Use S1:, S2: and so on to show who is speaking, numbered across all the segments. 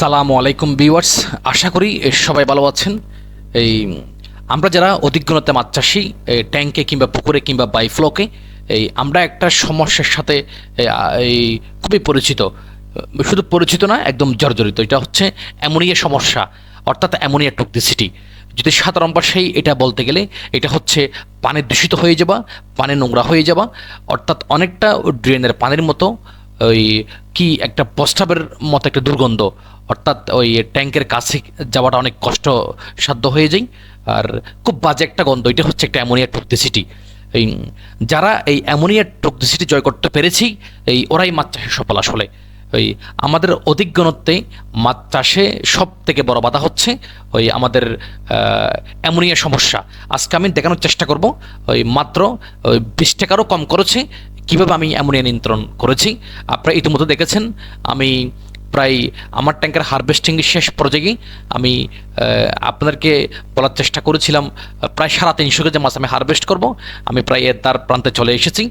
S1: আসসালামু আলাইকুম ভিউয়ার্স। আশা করি সবাই ভালো আছেন। এই আমরা যারা অধিজ্ঞতা মাছ চাষি ট্যাঙ্কে কিংবা পুকুরে কিংবা বাইফ্লোকে এই আমরা একটা সমস্যার সাথে এই, এই খুবই পরিচিত। শুধু পরিচিত না একদম জর্জরিত। এটা হচ্ছে অ্যামোনিয়া সমস্যা অর্থাৎ অ্যামোনিয়া টক্সিসিটি। যদি সাধারণ ভাষায় এটা বলতে গেলে এটা হচ্ছে পানি দূষিত হয়ে যাওয়া পানি নোংরা হয়ে যাওয়া অর্থাৎ অনেকটা ড্রেনের পানির মতো ওই কি একটা প্রস্তাবের মতো একটা দুর্গন্ধ। অর্থাৎ ওই ট্যাঙ্কের কাছে যাওয়াটা অনেক কষ্ট সাধ্য হয়ে যায়। আর খুব বাজে একটা গন্ধ। এটা হচ্ছে একটা অ্যামোনিয়া টক্সিসিটি। এই যারা এই অ্যামোনিয়া টক্সিসিটি জয় করতে পেরেছি, এই ওরাই মাছ চাষে সফল আসলে। ওই আমাদের অধিজ্ঞনত্বে মাছ চাষে সব থেকে বড় বাধা হচ্ছে ওই আমাদের অ্যামোনিয়া সমস্যা। আজকে আমি দেখানোর চেষ্টা করব, ওই মাত্র ওই বিশ টাকারও কম করেছে কীভাবে আমি অ্যামোনিয়া নিয়ন্ত্রণ করেছি? আপনারা ইতিমধ্যে দেখেছেন, আমি প্রায় আমার ট্যাঙ্কের হারভেস্টিংয়ের শেষ পর্যায়ে আমি আপনাদেরকে বলার চেষ্টা করেছিলাম, প্রায় সাড়ে তিনশো কেজি মাছ আমি হারভেস্ট করব। আমি প্রায় এর তার প্রান্তে চলে এসেছি।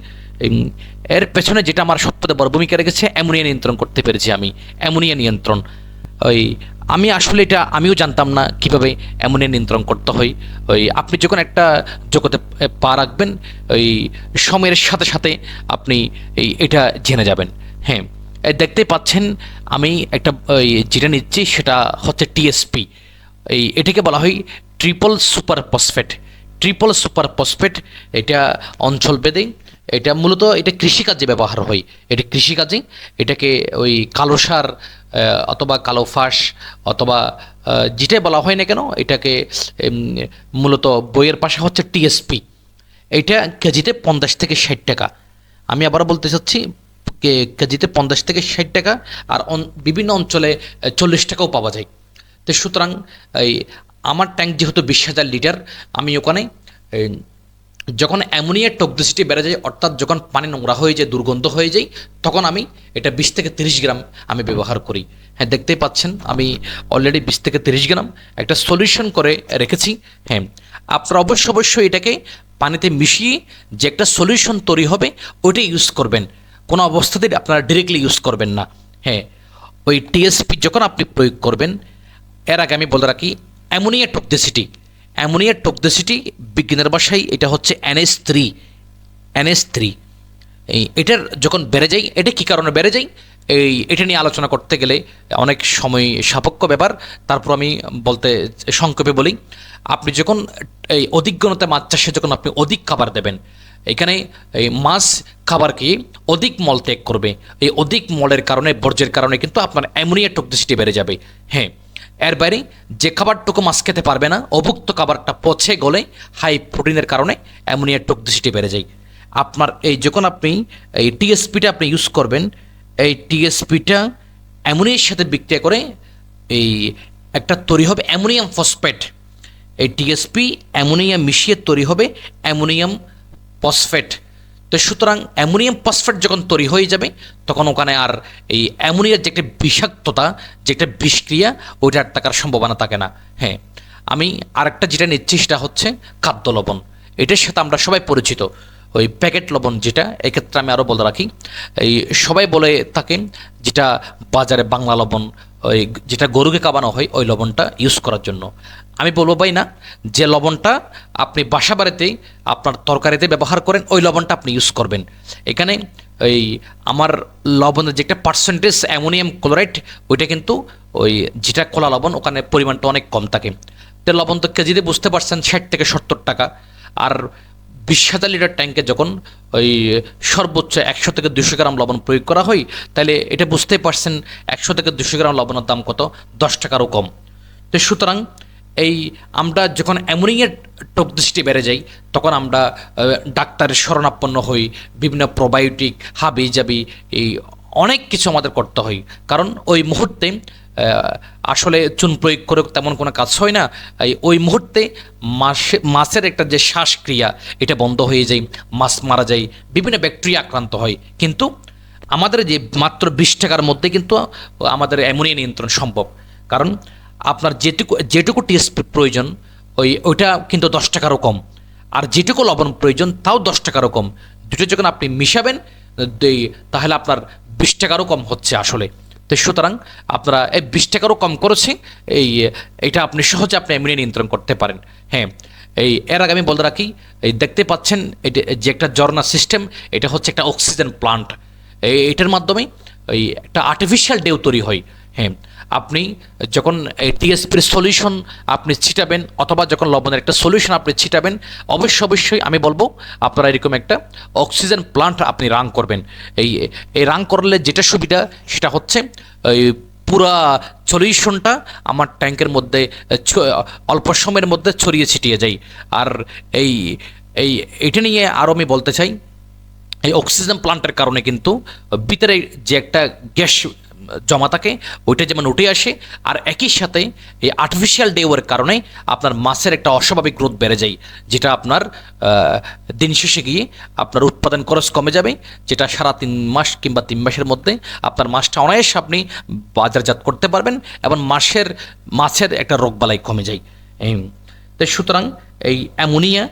S1: এর পেছনে যেটা আমার সবথেকে বড় ভূমিকা রেখেছে অ্যামোনিয়া নিয়ন্ত্রণ করতে পেরেছি আমি অ্যামোনিয়া নিয়ন্ত্রণ। ওই আমি আসলে এটা আমিও জানতাম না কীভাবে অ্যামোনিয়া নিয়ন্ত্রণ করতে হয়। ওই আপনি যখন একটা জগতে পা রাখবেন, ওই সময়ের সাথে সাথে আপনি এই, এটা জেনে যাবেন। হ্যাঁ দেখতে পাচ্ছেন আমি একটা, ওই যেটা নিচ্ছি সেটা হচ্ছে টিএসপি এই, এটাকে বলা হয় triple super phosphate. Triple super phosphate, এটা অঞ্চল বেদে, এটা মূলত এটা কৃষিকাজে ব্যবহার হয়। এটা কৃষিকাজে, এটাকে ওই কালো সার অথবা কালো ফাঁস, অথবা যেটাই বলা হয় না কেন, এটাকে মূলত বইয়ের পাশে হচ্ছে টিএসপি। এইটা কেজিতে পঞ্চাশ থেকে ষাট টাকা। আমি আবার বলতে চাচ্ছি কেজিতে পঞ্চাশ থেকে ষাট টাকা, আর বিভিন্ন অঞ্চলে চল্লিশ টাকাও পাওয়া যায়। তো সুতরাং, এই, আমার ট্যাঙ্ক যেহেতু বিশ হাজার লিটার, আমি ওখানে যখন অ্যামোনিয়ার টক্সিসিটি বেড়ে যায়, অর্থাৎ যখন পানি নোংরা হয়ে যায়, দুর্গন্ধ হয়ে যায়, তখন আমি এটা বিশ থেকে তিরিশ গ্রাম আমি ব্যবহার করি। হ্যাঁ দেখতেই পাচ্ছেন, আমি অলরেডি বিশ থেকে তিরিশ গ্রাম একটা সলিউশন করে রেখেছি। হ্যাঁ আপনারা অবশ্য অবশ্যই এটাকে পানিতে মিশিয়ে যে একটা সলিউশন তৈরি হবে ওইটা ইউজ করবেন। কোনো অবস্থাতেই আপনারা ডিরেক্টলি ইউজ করবেন না। হ্যাঁ ওই টিএসপি যখন আপনি প্রয়োগ করবেন, এর আগে আমি বলে রাখি অ্যামোনিয়া টক্সিসিটি অ্যামোনিয়া টক্সিসিটি বিজ্ঞানের ভাষায় এটা হচ্ছে এনএস থ্রি এনএস থ্রি এই এটার যখন বেড়ে যায়, এটা কী কারণে বেড়ে যায়? এই এটা নিয়ে আলোচনা করতে গেলে অনেক সময় সাপেক্ষ ব্যাপার। তারপর আমি বলতে, সংক্ষেপে বলি, আপনি যখন এই অধিক অধিজ্ঞতা মাছ চাষে যখন আপনি অধিক খাবার দেবেন, এখানে এই মাছ খাবারকে অধিক মল ত্যাগ করবে। এই অধিক মলের কারণে, বর্জ্যের কারণে কিন্তু আপনার অ্যামোনিয়া টক্সিসিটি বেড়ে যাবে। হ্যাঁ এর বাইরে যে খাবারটুকু মাছ খেতে পারবে না, অভুক্ত খাবারটা পচে গলে হাই প্রোটিনের কারণে অ্যামোনিয়া টক্সিসিটি বেড়ে যায়। আপনার এই যখন আপনি এই টিএসপিটা আপনি ইউজ করবেন, এই টিএসপিটা অ্যামোনিয়ার সাথে বিক্রিয়া করে এই একটা তৈরি হবে অ্যামোনিয়াম ফসফেট এই টিএসপি অ্যামোনিয়াম মিশিয়ে তৈরি হবে অ্যামোনিয়াম ফসফেট তো সুতরাং অ্যামোনিয়াম ফসফেট যখন তৈরি হয়ে যাবে, তখন ওখানে আর এই অ্যামোনিয়ার যে একটা বিষাক্ততা, যে একটা বিষক্রিয়া, ওইটা আর থাকার সম্ভাবনা থাকে না। হ্যাঁ আমি আরেকটা যেটা নিচ্ছি সেটা হচ্ছে খাদ্য লবণ। এটার সাথে আমরা সবাই পরিচিত। ওই প্যাকেট লবণ যেটা এক্ষেত্রে আমি আরও বলে রাখি, এই সবাই বলে থাকে যেটা বাজারে বাংলা লবণ, ওই যেটা গরুকে কাবানো হয়, ওই লবণটা ইউজ করার জন্য। আমি বলব ভাই না, যে লবণটা আপনি বাসা বাড়িতে, আপনার তরকারিতে ব্যবহার করেন, ওই লবণটা আপনি ইউজ করবেন। এখানে এই আমার লবণের যে একটা পার্সেন্টেজ অ্যামোনিয়াম ক্লোরাইড, ওইটা কিন্তু ওই যেটা খোলা লবণ, ওখানে পরিমাণটা অনেক কম থাকে। তো লবণ তো কেজিতে বুঝতে পারছেন, ষাট থেকে সত্তর টাকা। আর বিশ লিটার ট্যাঙ্কে যখন ওই সর্বোচ্চ একশো থেকে দুশো গ্রাম লবণ প্রয়োগ করা হয়, তাহলে এটা বুঝতেই পারছেন একশো থেকে দুশো গ্রাম লবণের দাম কত? দশ টাকারও কম। তো সুতরাং এই আমরা যখন অ্যামোনিয়ার টক্সিসিটি বেড়ে যাই, তখন আমরা ডাক্তারের শরণাপন্ন হই, বিভিন্ন প্রোবায়োটিক হাবি জাবি এই অনেক কিছু আমাদের করতে হয়। কারণ ওই মুহূর্তে আসলে চুন প্রয়োগ করে তেমন কোনো কাজ হয় না। ওই মুহূর্তে মাসে মাছের একটা যে শ্বাসক্রিয়া, এটা বন্ধ হয়ে যায় মাছ মারা যায়, বিভিন্ন ব্যাকটেরিয়া আক্রান্ত হয়। কিন্তু আমাদের যে মাত্র বিশ টাকার মধ্যে কিন্তু আমাদের অ্যামোনিয়া নিয়ন্ত্রণ সম্ভব। কারণ আপনার যেটুকু যেটুকু টেস্ট প্রয়োজন, ওই, ওইটা কিন্তু দশ টাকারও কম। আর যেটুকু লবণ প্রয়োজন, তাও দশ টাকারও কম। দুটো যখন আপনি মিশাবেন তাহলে আপনার বিশ টাকারও কম হচ্ছে আসলে। তো সুতরাং আপনারা এই বিশ টাকারও কম করেছে, এই, এটা আপনি সহজে আপনি এমনি নিয়ন্ত্রণ করতে পারেন। হ্যাঁ এই, এর আগে আমি বলে রাখি, এই দেখতে পাচ্ছেন, এটা যে একটা ঝর্ণা সিস্টেম এটা হচ্ছে একটা অক্সিজেন প্লান্ট এই, এটার মাধ্যমে, এই, একটা আর্টিফিশিয়াল ডেউ তৈরি হয়। হ্যাঁ আপনি যখন টিএসপির সলিউশন আপনি ছিটাবেন অথবা যখন লবণের একটা সলিউশন আপনি ছিটাবেন অবশ্যই অবশ্যই আমি বলব আপনারা এরকম একটা অক্সিজেন প্লান্ট আপনি রান করবেন। এই এই রান করলে যেটা সুবিধা সেটা হচ্ছে এই পুরা সলিউশনটা আমার ট্যাঙ্কের মধ্যে অল্প সময়ের মধ্যে ছড়িয়ে ছিটিয়ে যায়। আর এই এই, এটা নিয়ে আরও আমি বলতে চাই, এই অক্সিজেন প্লান্টের কারণে কিন্তু ভিতরে যে একটা গ্যাস জমা থাকে ওইটা যেমন উঠে আসে, আর একই সাথে এই আর্টিফিশিয়াল ডেওয়ের কারণে আপনার মাছের একটা অস্বাভাবিক গ্রোথ বেড়ে যায়, যেটা আপনার দিন শেষে গিয়ে আপনার উৎপাদন খরচ কমে যাবে, যেটা সারা তিন মাস কিংবা তিন মাসের মধ্যে আপনার মাছটা অনায়াসে আপনি বাজারজাত করতে পারবেন এবং মাসের মাছের একটা রোগবালাই কমে যায়। তো সুতরাং এই অ্যামোনিয়া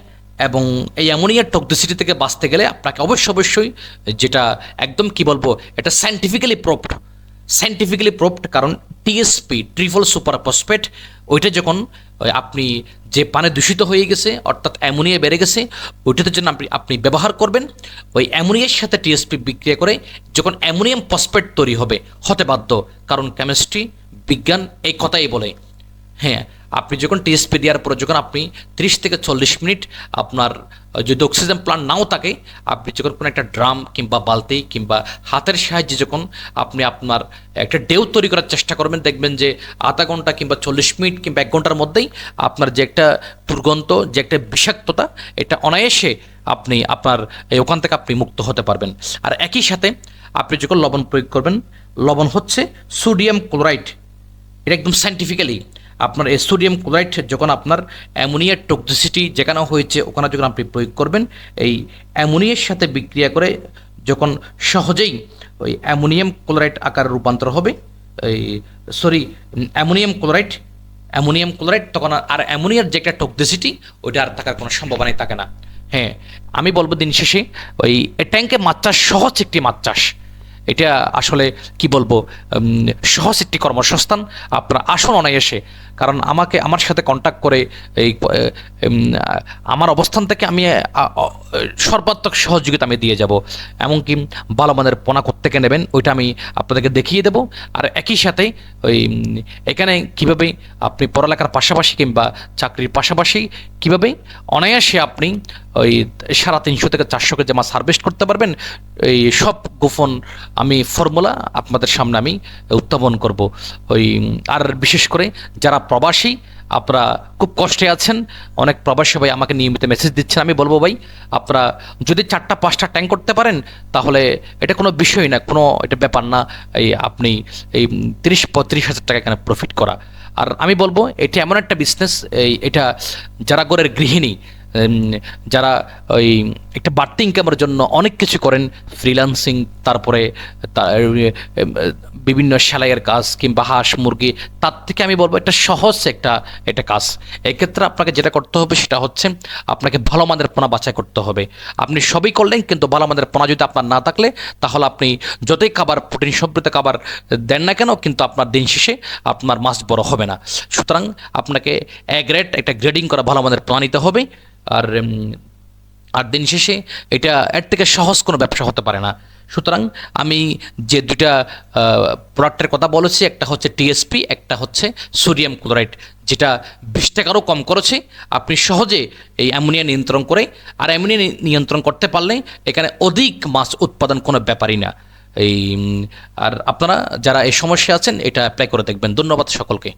S1: এবং এই অ্যামোনিয়ার টক্সিসিটি থেকে বাঁচতে গেলে আপনাকে অবশ্যই অবশ্যই যেটা একদম কি বলব, এটা সায়েন্টিফিক্যালি প্রুভড সায়েন্টিফিক্যালি প্রুভড কারণ টিএসপি ট্রিপল সুপার ফসফেট ওইটা যখন আপনি যে পানে দূষিত হয়ে গেছে, অর্থাৎ অ্যামোনিয়া বেড়ে গেছে, ওইটাতে জন্য আপনি আপনি ব্যবহার করবেন, ওই অ্যামোনিয়ার সাথে টিএসপি বিক্রিয়া করে যখন অ্যামোনিয়াম ফসফেট তৈরি হবে, হতে বাধ্য। কারণ কেমিস্ট্রি বিজ্ঞান এই কথাই বলে। হ্যাঁ আপনি যখন টিএসপি দেওয়ার পরে যখন আপনি তিরিশ থেকে চল্লিশ মিনিট আপনার যদি অক্সিজেন প্লান্ট নাও থাকে, আপনি যখন কোনো একটা ড্রাম কিংবা বালতি কিংবা হাতের সাহায্যে যখন আপনি আপনার একটা ডেউ তৈরি করার চেষ্টা করবেন, দেখবেন যে আধা ঘণ্টা কিংবা চল্লিশ মিনিট কিংবা এক ঘণ্টার মধ্যেই আপনার যে একটা দুর্গন্ধ, যে একটা বিষাক্ততা, এটা অনায়াসে আপনি আপনার ওখান থেকে আপনি মুক্ত হতে পারবেন। আর একই সাথে আপনি যখন লবণ প্রয়োগ করবেন, লবণ হচ্ছে সোডিয়াম ক্লোরাইড এটা একদম সাইন্টিফিক্যালি আপনার সোডিয়াম ক্লোরাইড যখন আপনার অ্যামোনিয়ার টক্সিসিটি যেখানে হয়েছে, ওখানে যখন আপনি প্রয়োগ করবেন, এই অ্যামোনিয়ার সাথে বিক্রিয়া করে যখন সহজেই ওই অ্যামোনিয়াম ক্লোরাইড আকারে রূপান্তর হবে, এই sorry, ammonium chloride ammonium chloride, তখন আর- আর অ্যামোনিয়ার যে একটা টক্সিসিটি, ওইটা আর থাকার কোনো সম্ভাবনাই থাকে না। হ্যাঁ আমি বলব দিন শেষে, ওই ট্যাঙ্কে মাছ চাষ সহজ একটি মাছ চাষ। এটা আসলে কি বলব সহজ একটি কর্মসংস্থান। আপনার আসন অনায়াসে কারণ আমাকে, আমার সাথে কন্ট্যাক্ট করে এই আমার অবস্থান থেকে আমি সর্বাত্মক সহযোগিতা আমি দিয়ে যাব। এমনকি ভালো মানের পোনা কোত্থেকে নেবেন, ওইটা আমি আপনাদেরকে দেখিয়ে দেব। আর একই সাথে ওই, এখানে কীভাবে আপনি পড়ালেখার পাশাপাশি কিংবা চাকরির পাশাপাশি কীভাবে অনায়াসে আপনি ওই সাড়ে তিনশো থেকে চারশো কেজি মাছ হারভেস্ট করতে পারবেন, এই সব গোপন আমি ফর্মুলা আপনাদের সামনে আমি উত্থাপন করব। ওই, আর বিশেষ করে যারা প্রবাসী, আপনারা খুব কষ্টে আছেন, অনেক প্রবাসী ভাই আমাকে নিয়মিত মেসেজ দিচ্ছেন, আমি বলব ভাই, আপনারা যদি চারটা, পাঁচটা ট্যাঙ্ক করতে পারেন, তাহলে এটা কোনো বিষয় না, কোনো এটা ব্যাপার না, এই আপনি এই তিরিশ, পঁয়ত্রিশ হাজার টাকা এখানে প্রফিট করা। আর আমি বলব, এটা এমন একটা বিজনেস এই এটা যারা ঘরের গৃহিণী যারা ওই একটা বাড়তি ইনকামের জন্য অনেক কিছু করেন ফ্রিল্যান্সিং তারপরে বিভিন্ন সেলাইয়ের কাজ কিংবা হাঁস, মুরগি, তার থেকে আমি বলব একটা সহজ একটা একটা কাজ। এক্ষেত্রে আপনাকে যেটা করতে হবে সেটা হচ্ছে আপনাকে ভালো মানের পোনা বাছাই করতে হবে। আপনি সবই করলেন কিন্তু ভালো মানের পোনা যদি আপনার না থাকলে, তাহলে আপনি যতই খাবার, প্রোটিন সমৃদ্ধ খাবার দেন না কেন, কিন্তু আপনার দিন শেষে আপনার মাছ বড় হবে না। সুতরাং আপনাকে এ গ্রেড একটা গ্রেডিং করা ভালো মানের পোনা নিতে হবে। আর আর দিন শেষে এটা এর থেকে সহজ কোনো ব্যবসা হতে পারে না। সুতরাং আমি যে দুইটা প্রোডাক্টের কথা বলেছি, একটা হচ্ছে টিএসপি একটা হচ্ছে সোডিয়াম ক্লোরাইড যেটা বিশ টাকারও কম করেছে। আপনি সহজে এই অ্যামোনিয়া নিয়ন্ত্রণ করে, আর অ্যামোনিয়া নিয়ন্ত্রণ করতে পারলে এখানে অধিক মাছ উৎপাদন কোনো ব্যাপারই না। এই আর আপনারা যারা এই সমস্যা আছেন, এটা অ্যাপ্লাই করে দেখবেন। ধন্যবাদ সকলকে।